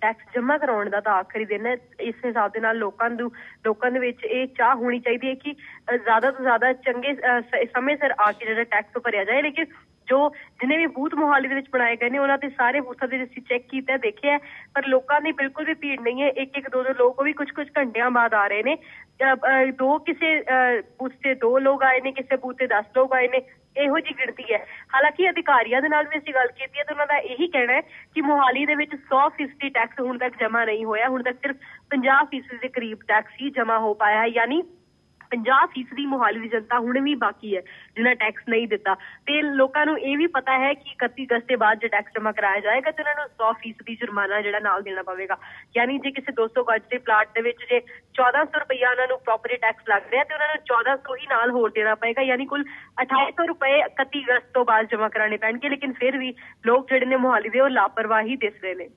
Tax ਜਮ੍ਹਾਂ ਕਰਾਉਣ ਦਾ ਤਾਂ ਆਖਰੀ ਦਿਨ ਹੈ। ਇਸ ਹਿਸਾਬ ਦੇ ਨਾਲ ਲੋਕਾਂ ਨੂੰ, ਲੋਕਾਂ ਦੇ ਵਿੱਚ ਇਹ ਚਾਹ ਹੋਣੀ ਚਾਹੀਦੀ ਹੈ ਕਿ ਜ਼ਿਆਦਾ ਤੋਂ ਜ਼ਿਆਦਾ ਚੰਗੇ ਸਮੇਂ ਸਿਰ ਆ ਕੇ ਜਿਹੜਾ ਟੈਕਸ ਭਰਿਆ ਜਾਏ। ਲੇਕਿਨ ਜੋ ਜਿਨੇ ਵੀ ਬੂਥ ਮੋਹਾਲੀ ਦੇ ਵਿੱਚ ਬਣਾਏ ਗਏ ਨੇ, ਉਹਨਾਂ ਤੇ ਸਾਰੇ ਬੂਥਾਂ ਦੇ ਅਸੀਂ ਚੈੱਕ ਕੀਤਾ ਦੇਖਿਆ ਪਰ ਲੋਕਾਂ ਦੀ ਬਿਲਕੁਲ ਵੀ ਭੀੜ ਨਹੀਂ ਹੈ। ਇੱਕ ਇੱਕ ਦੋ ਦੋ ਲੋਕ ਵੀ ਕੁਝ ਕੁਝ ਘੰਟਿਆਂ ਬਾਅਦ ਆ ਰਹੇ ਨੇ। ਦੋ ਕਿਸੇ ਬੂਥ ਤੇ ਦੋ ਲੋਕ ਆਏ ਨੇ, ਕਿਸੇ ਬੂਥ ਤੇ 10 ਲੋਕ ਆਏ ਨੇ। ਇਹੋ ਜੀ ਗਿਣਤੀ ਹੈ। ਹਾਲਾਂਕਿ ਅਧਿਕਾਰੀਆਂ ਦੇ ਨਾਲ ਵੀ ਅਸੀਂ ਗੱਲ ਕੀਤੀ ਹੈ ਤੇ ਉਹਨਾਂ ਦਾ ਇਹੀ ਕਹਿਣਾ ਹੈ ਕਿ ਮੋਹਾਲੀ ਦੇ ਵਿੱਚ 100% ਟੈਕਸ ਹੁਣ ਤੱਕ ਜਮ੍ਹਾਂ ਨਹੀਂ ਹੋਇਆ, ਹੁਣ ਤੱਕ ਸਿਰਫ 50% ਦੇ ਕਰੀਬ ਟੈਕਸ ਹੀ ਜਮ੍ਹਾਂ ਹੋ ਪਾਇਆ ਹੈ, ਯਾਨੀ 50% ਦੀ ਦੀ ਜਨਤਾ ਹੁਣ ਵੀ ਬਾਕੀ ਹੈ, ਜਿਨ੍ਹਾਂ ਟੈਕਸ ਨਹੀਂ ਦਿੱਤਾ। ਤੇ ਲੋਕਾਂ ਨੂੰ ਇਹ ਵੀ ਪਤਾ ਹੈ ਕਿ 31 ਅਗਸਤ ਦੇ ਬਾਅਦ ਜੇ ਟੈਕਸ ਜਮ੍ਹਾਂ ਕਰਾਇਆ ਜਾਏਗਾ ਤੇ ਉਹਨਾਂ ਨੂੰ 100% ਜੁਰਮਾਨਾ ਜਿਹੜਾ ਨਾਲ ਦੇਣਾ ਪਵੇਗਾ। ਯਾਨੀ ਜੇ ਕਿਸੇ 200 ਗੱਜ ਦੇ ਪਲਾਟ ਦੇ ਵਿੱਚ ਜੇ 1400 ਰੁਪਇਆ ਉਹਨਾਂ ਨੂੰ ਪ੍ਰੋਪਰਟੀ ਟੈਕਸ ਲੱਗ ਰਿਹਾ ਤੇ ਉਹਨਾਂ ਨੂੰ 1400 ਹੀ ਨਾਲ ਹੋਰ ਦੇਣਾ ਪਏਗਾ ਯਾਨੀ ਕੁੱਲ 2800 ਰੁਪਏ 31 ਅਗਸਤ ਤੋਂ ਬਾਅਦ ਜਮ੍ਹਾਂ ਕਰਾਣੇ ਪੈਣਗੇ, ਲੇਕਿਨ ਫਿਰ ਵੀ ਲੋਕ ਜਿਹੜੇ ਨੇ ਮੋਹਾਲੀ ਦੇ ਉਹ ਲਾਪਰਵਾਹੀ ਦਿਸ ਰਹੇ ਨੇ।